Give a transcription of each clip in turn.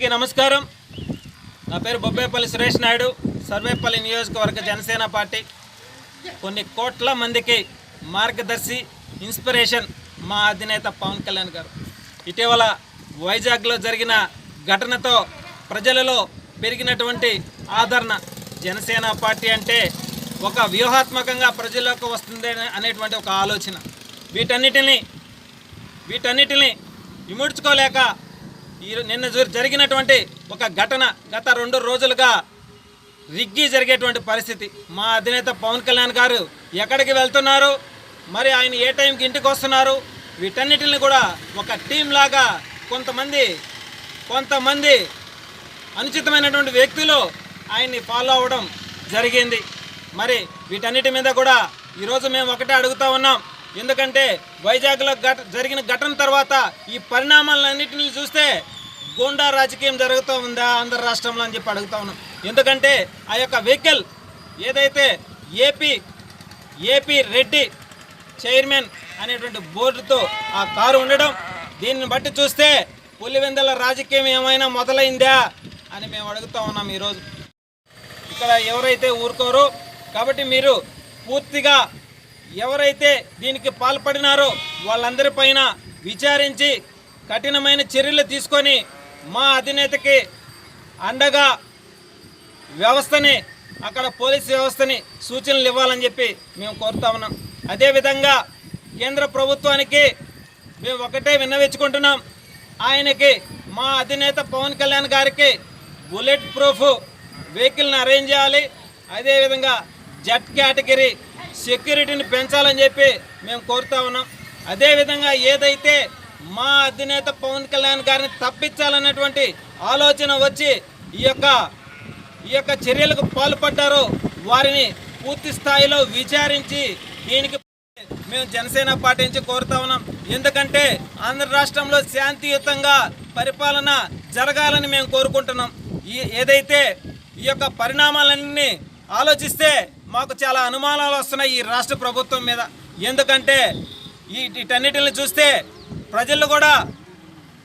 అందరికీ నమస్కారం. నా పేరు బొబ్బేపల్లి సురేష్ నాయుడు. సర్వేపల్లి నియోజకవర్గ జనసేన పార్టీ. కొన్ని కోట్ల మందికి మార్గదర్శి ఇన్స్పిరేషన్ మా అధినేత పవన్ కళ్యాణ్ గారు. ఇటీవల వైజాగ్లో జరిగిన ఘటనతో ప్రజలలో పెరిగినటువంటి ఆదరణ జనసేన పార్టీ అంటే ఒక వ్యూహాత్మకంగా ప్రజల్లోకి వస్తుంది అనేటువంటి ఒక ఆలోచన. వీటన్నిటిని వీటన్నిటిని ఇముడ్చుకోలేక ఈ నిన్న జరిగినటువంటి ఒక ఘటన గత రెండు రోజులుగా రిగ్గి జరిగేటువంటి పరిస్థితి. మా అధినేత పవన్ కళ్యాణ్ గారు ఎక్కడికి వెళ్తున్నారు? మరి ఆయన ఏ టైంకి ఇంటికి వస్తున్నారు? వీటన్నిటిని కూడా ఒక టీం లాగా కొంతమంది కొంతమంది అనుచితమైనటువంటి వ్యక్తులు ఆయన్ని ఫాలో అవ్వడం జరిగింది. మరి వీటన్నిటి మీద కూడా ఈరోజు మేము ఒకటే అడుగుతూ ఉన్నాం. ఎందుకంటే వైజాగ్లో ఘట జరిగిన ఘటన తర్వాత ఈ పరిణామాలన్నింటినీ చూస్తే గూండా రాజకీయం జరుగుతూ ఉందా ఆంధ్ర రాష్ట్రంలో అని చెప్పి అడుగుతా ఉన్నాం. ఎందుకంటే ఆ యొక్క వెహికల్ ఏదైతే ఏపీ ఏపీ రెడ్డి చైర్మన్ అనేటువంటి బోర్డుతో ఆ కారు ఉండడం దీన్ని బట్టి చూస్తే పులివెందల రాజకీయం ఏమైనా మొదలైందా అని మేము అడుగుతా ఉన్నాం ఈరోజు. ఇక్కడ ఎవరైతే ఊరుకోరు కాబట్టి మీరు పూర్తిగా ఎవరైతే దీనికి పాల్పడినారో వాళ్ళందరి పైన విచారించి కఠినమైన చర్యలు తీసుకొని మా అధినేతకి అండగా వ్యవస్థని అక్కడ పోలీస్ వ్యవస్థని సూచనలు ఇవ్వాలని చెప్పి మేము కోరుతా ఉన్నాం. అదేవిధంగా కేంద్ర ప్రభుత్వానికి మేము ఒకటే విన్నవించుకుంటున్నాం. ఆయనకి మా అధినేత పవన్ కళ్యాణ్ గారికి బుల్లెట్ ప్రూఫ్ వెహికల్ని అరేంజ్ చేయాలి. అదేవిధంగా జెట్ కేటగిరీ సెక్యూరిటీని పెంచాలని చెప్పి మేము కోరుతా ఉన్నాం. అదేవిధంగా ఏదైతే మా అధినేత పవన్ కళ్యాణ్ గారిని తప్పించాలన్నటువంటి ఆలోచన వచ్చి ఈ యొక్క ఈ యొక్క చర్యలకు పాల్పడ్డారు. వారిని పూర్తి స్థాయిలో విచారించి దీనికి మేము జనసేన పార్టీ నుంచి కోరుతా ఉన్నాం. ఎందుకంటే ఆంధ్ర రాష్ట్రంలో శాంతియుతంగా పరిపాలన జరగాలని మేము కోరుకుంటున్నాం. ఈ ఏదైతే ఈ యొక్క పరిణామాలన్నీ ఆలోచిస్తే మాకు చాలా అనుమానాలు వస్తున్నాయి ఈ రాష్ట్ర ప్రభుత్వం మీద. ఎందుకంటే ఈ వీటన్నిటిని చూస్తే ప్రజలు కూడా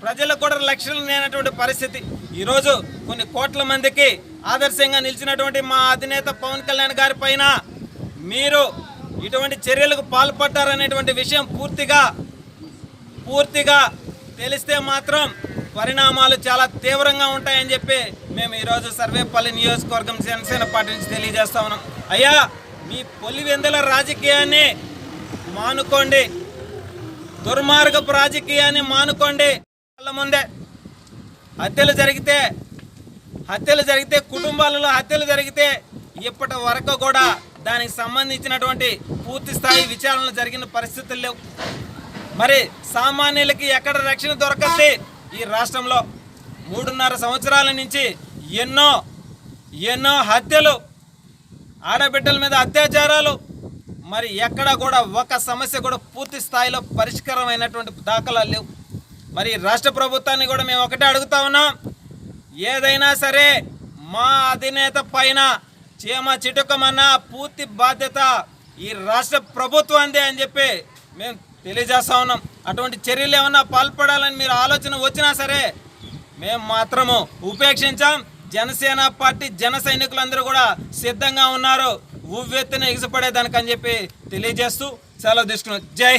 ప్రజలకు కూడా లక్ష్యం లేనటువంటి పరిస్థితి. ఈరోజు కొన్ని కోట్ల మందికి ఆదర్శంగా నిలిచినటువంటి మా అధినేత పవన్ కళ్యాణ్ గారి పైన మీరు ఇటువంటి చర్యలకు పాల్పడ్డారనేటువంటి విషయం పూర్తిగా పూర్తిగా తెలిస్తే మాత్రం పరిణామాలు చాలా తీవ్రంగా ఉంటాయని చెప్పి మేము ఈరోజు సర్వేపల్లి నియోజకవర్గం జనసేన పార్టీ నుంచి తెలియజేస్తా ఉన్నాం. అయ్యా మీ పొలివెందుల రాజకీయాన్ని మానుకోండి. దుర్మార్గపు రాజకీయాన్ని మానుకోండి వాళ్ళ ముందే. హత్యలు జరిగితే హత్యలు జరిగితే కుటుంబాలలో హత్యలు జరిగితే ఇప్పటి వరకు కూడా దానికి సంబంధించినటువంటి పూర్తి స్థాయి విచారణలు జరిగిన పరిస్థితులు లేవు. మరి సామాన్యులకి ఎక్కడ రక్షణ దొరకద్ది ఈ రాష్ట్రంలో? మూడున్నర సంవత్సరాల నుంచి ఎన్నో ఎన్నో హత్యలు ఆడబిడ్డల మీద అత్యాచారాలు మరి ఎక్కడ కూడా ఒక సమస్య కూడా పూర్తి స్థాయిలో పరిష్కారమైనటువంటి దాఖలాలు లేవు. మరి రాష్ట్ర ప్రభుత్వాన్ని కూడా మేము ఒకటే అడుగుతా ఉన్నాం. ఏదైనా సరే మా అధినేత పైన చీమ చిటుకమన్నా పూర్తి బాధ్యత ఈ రాష్ట్ర ప్రభుత్వాందే అని చెప్పి మేము తెలియజేస్తా ఉన్నాం. అటువంటి చర్యలు ఏమన్నా పాల్పడాలని మీరు ఆలోచన వచ్చినా సరే మేము మాత్రము ఉపేక్షించాం. జనసేన పార్టీ జన సైనికులందరూ కూడా సిద్ధంగా ఉన్నారు. ఉవ్వెత్తున ఎగిసిపడేదానికని చెప్పి తెలియజేస్తూ సెలవు తీసుకున్నాం. జై